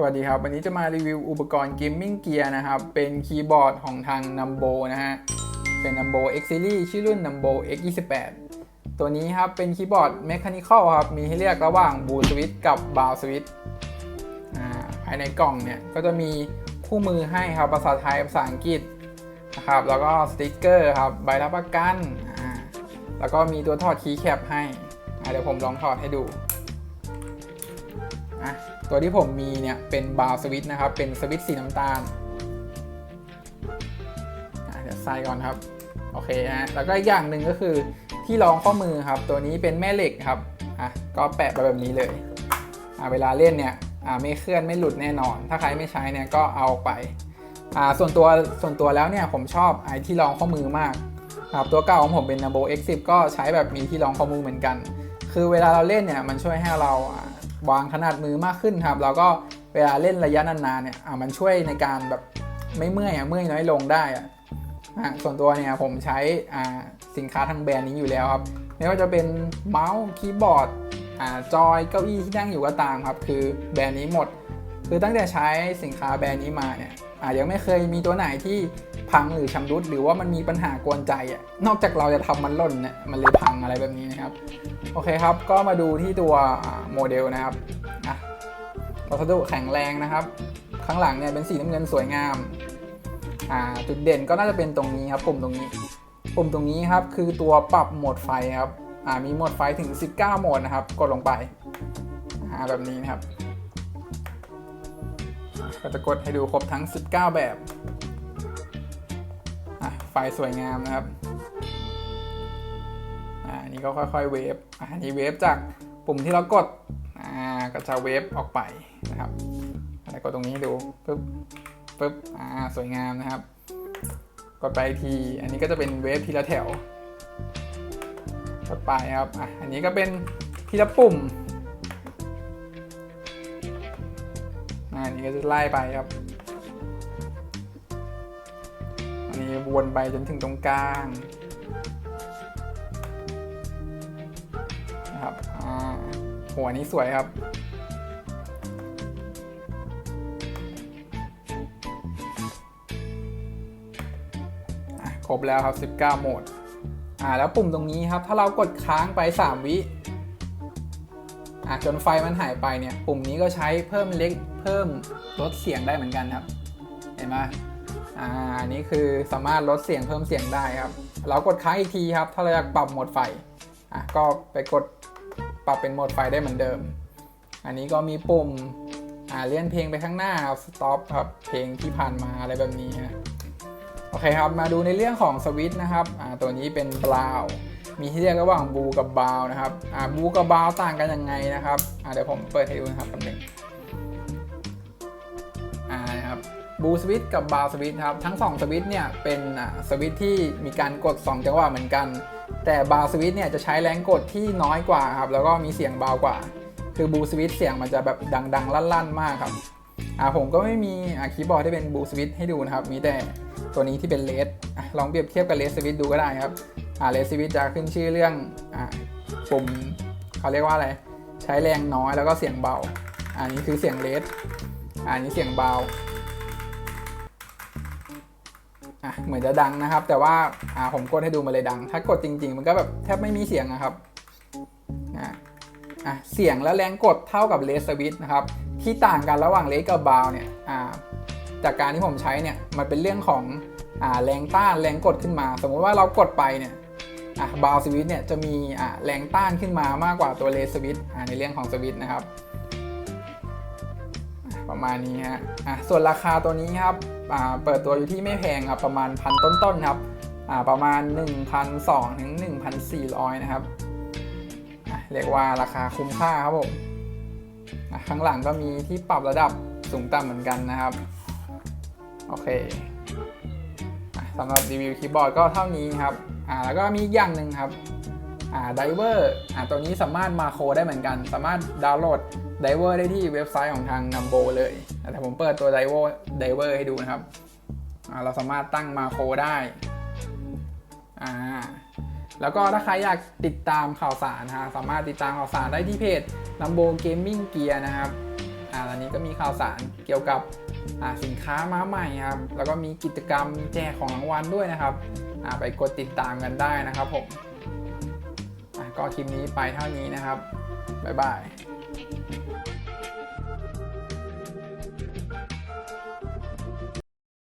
สวัสดีครับ วันนี้จะมารีวิวอุปกรณ์เกมมิ่งเกียร์นะครับ เป็นคีย์บอร์ดของทาง Numbo นะฮะ เป็น Numbo X Series ชื่อรุ่น Numbo X28 ตัวนี้ครับ เป็นคีย์บอร์ด Mechanical ครับ มีให้เลือกระหว่าง Boot Switch กับ Bound Switch อ่าภายในกล่องเนี่ย ก็จะมีคู่มือให้ครับ ภาษาไทย ภาษาอังกฤษนะครับ แล้วก็สติกเกอร์ครับ ใบรับประกันอ่าแล้วก็มีตัวถอดคีย์แคปให้ เดี๋ยวผมลองถอดให้ดูอะ ตัวที่ผมมีเนี่ยเป็นบาวสวิตนะครับ เป็นสวิตสีน้ำตาลอะเดี๋ยวใส่ก่อนครับ โอเคฮะ แล้วก็อีกอย่างหนึ่งก็คือที่รองข้อมือครับ ตัวนี้เป็นแม่เหล็กครับ อะ ก็แปะไปแบบนี้เลย อะเวลาเล่นเนี่ย อะไม่เคลื่อนไม่หลุดแน่นอน ถ้าใครไม่ใช้เนี่ยก็เอาไป อ่า ส่วนตัว ส่วนตัวแล้วเนี่ยผมชอบไอ้ที่รองข้อมือมากครับตัวเก่าของผมเป็น Number X10 ก็ใช้แบบมีที่รองข้อมือเหมือนกัน คือเวลาเราเล่นเนี่ยมันช่วยให้เราอ่า วางขนาดมือมากขึ้นครับ แล้วก็เวลาเล่นระยะนานๆเนี่ยอะมันช่วยในการแบบไม่เมื่อยอะเมื่อยน้อยลงได้อะอะส่วนตัวเนี่ยผมใช้อ่าสินค้าทางแบรนด์นี้อยู่แล้วครับไม่ว่าจะเป็นเมาส์คีย์บอร์ดอ่าจอยเก้าอี้ที่นั่งอยู่ก็ตามครับ คือแบรนด์นี้หมด คือตั้งแต่ใช้สินค้าแบรนด์นี้มาเนี่ยอะยังไม่เคยมีตัวไหนที่ พังหรือชำรุดหรือว่ามันมีปัญหากวนใจอะนอกจากเราจะทำมันล่นเนี่ยมันเลยพังอะไรแบบนี้นะครับ โอเคครับ ก็มาดูที่ตัวโมเดลนะครับอะวัสดุแข็งแรงนะครับ ข้างหลังเนี่ยเป็นสีน้ำเงินสวยงามอ่าจุดเด่นก็น่าจะเป็นตรงนี้ครับปุ่มตรงนี้ ปุ่มตรงนี้ครับคือตัวปรับโหมดไฟครับอ่ามีโหมดไฟถึง 19โหมดนะครับ กดลงไปอ่าแบบนี้นะครับก็จะกดให้ดูครบทั้ง 19 แบบ ไฟสวยงามนะครับอ่าอันนี้ก็ค่อยๆเวฟอ่าอันนี้เวฟจากปุ่มที่เรากดอ่าก็จะเวฟออกไปนะครับอะไรกดตรงนี้ดูปึ๊บปึ๊บอ่าสวยงามนะครับ กดไปอีกทีอันนี้ก็จะเป็นเวฟทีละแถวกดไปครับอะอันนี้ก็เป็นทีละปุ่มอ่าอันนี้ก็จะไล่ไปครับ วนไปจนถึงตรงกลางนะครับหัวนี้สวยครับ ครบแล้วครับ 19 โหมด อ่า แล้วปุ่มตรงนี้ครับ ถ้าเรากดค้างไป 3 วิอะจนไฟมันหายไปเนี่ย ปุ่มนี้ก็ใช้เพิ่มเล็กเพิ่มลดเสียงได้เหมือนกันครับ เห็นไหม อ่าอันนี้คือสามารถลดเสียงเพิ่มเสียงได้ครับ เรากดค้างอีกทีครับ ถ้าเราอยากปรับโหมดไฟอะก็ไปกดปรับเป็นโหมดไฟได้เหมือนเดิม อันนี้ก็มีปุ่มอ่าเลื่อนเพลงไปข้างหน้าครับ stop ครับเพลงที่ผ่านมาอะไรแบบนี้ฮะโอเคครับมาดูในเรื่องของสวิตช์นะครับอ่าตัวนี้เป็นบราวมีที่เรียกระหว่างบูกับบาวนะครับอ่าบูกับบาวต่างกันยังไงนะครับอ่าเดี๋ยวผมเปิดให้ดูนะครับแป๊บนึง บูสวิตกับบาวสวิตครับ ทั้ง 2 สวิตเนี่ยเป็นสวิตที่มีการกด 2 จังหวะเหมือนกัน แต่บาวสวิตเนี่ยจะใช้แรงกดที่น้อยกว่าครับ แล้วก็มีเสียงเบากว่า คือบูสวิตเสียงมันจะแบบดังๆ ลั่นๆ มากครับอ่าผมก็ไม่มีคีย์บอร์ดที่เป็นบูสวิตให้ดูนะครับ มีแต่ตัวนี้ที่เป็นเลสลองเปรียบเทียบกับเลสสวิตดูก็ได้ครับอ่าเลสสวิตจะขึ้นชื่อเรื่องอ่าปุ่มเขาเรียกว่าอะไร ใช้แรงน้อยแล้วก็เสียงเบาอันนี้คือเสียงเลสอันนี้เสียงเบา อะเหมือนจะดังนะครับ แต่ว่าอ่าผมกดให้ดูมาเลยดัง ถ้ากดจริง ๆ มันก็แบบแทบไม่มีเสียงนะครับอะอะเสียงและแรงกดเท่ากับเลสสวิตนะครับที่ต่างกันระหว่างเลสกับบาวเนี่ยอ่าจากการที่ผมใช้เนี่ยมันเป็นเรื่องของอ่าแรงต้านแรงกดขึ้นมา สมมติว่าเรากดไปเนี่ยอะบาวสวิตเนี่ยจะมีอ่าแรงต้านขึ้นมามากกว่าตัวเลสสวิตอ่าในเรื่องของสวิตนะครับประมาณนี้ฮะอะส่วนราคาตัวนี้ครับ เปิดตัวอยู่ที่ไม่แพงครับประมาณพันต้นๆครับประมาณ 1,200ถึง1,400 นะครับเรียกว่าราคาคุ้มค่าครับผมข้างหลังก็มีที่ปรับระดับสูงต่ำเหมือนกันนะครับ โอเคสำหรับรีวิวคีย์บอร์ดก็เท่านี้ครับแล้วก็มีอีกอย่างหนึ่งครับ ดิเวอร์ตัวนี้สามารถมาโคได้เหมือนกัน สามารถดาวน์โหลดดิเวอร์ได้ที่เว็บไซต์ของทางนัมโบเลยแต่ผมเปิดตัวไดเวอร์ไดเวอร์ให้ดูนะครับ เราสามารถตั้งมาโคได้แล้วก็ถ้าใครอยากติดตามข่าวสารนะสามารถติดตามข่าวสารได้ที่เพจ Lambo Gaming Gear นะครับอ่าตนนี้ก็มีข่าวสารเกี่ยวกับสินค้ามาใหม่ครับแล้วก็มีกิจกรรมแจกของรางวัลด้วยนะครับไปกดติดตามกันได้นะครับผม ก็ทีมนี้ไปเท่านี้นะครับบ๊ายบาย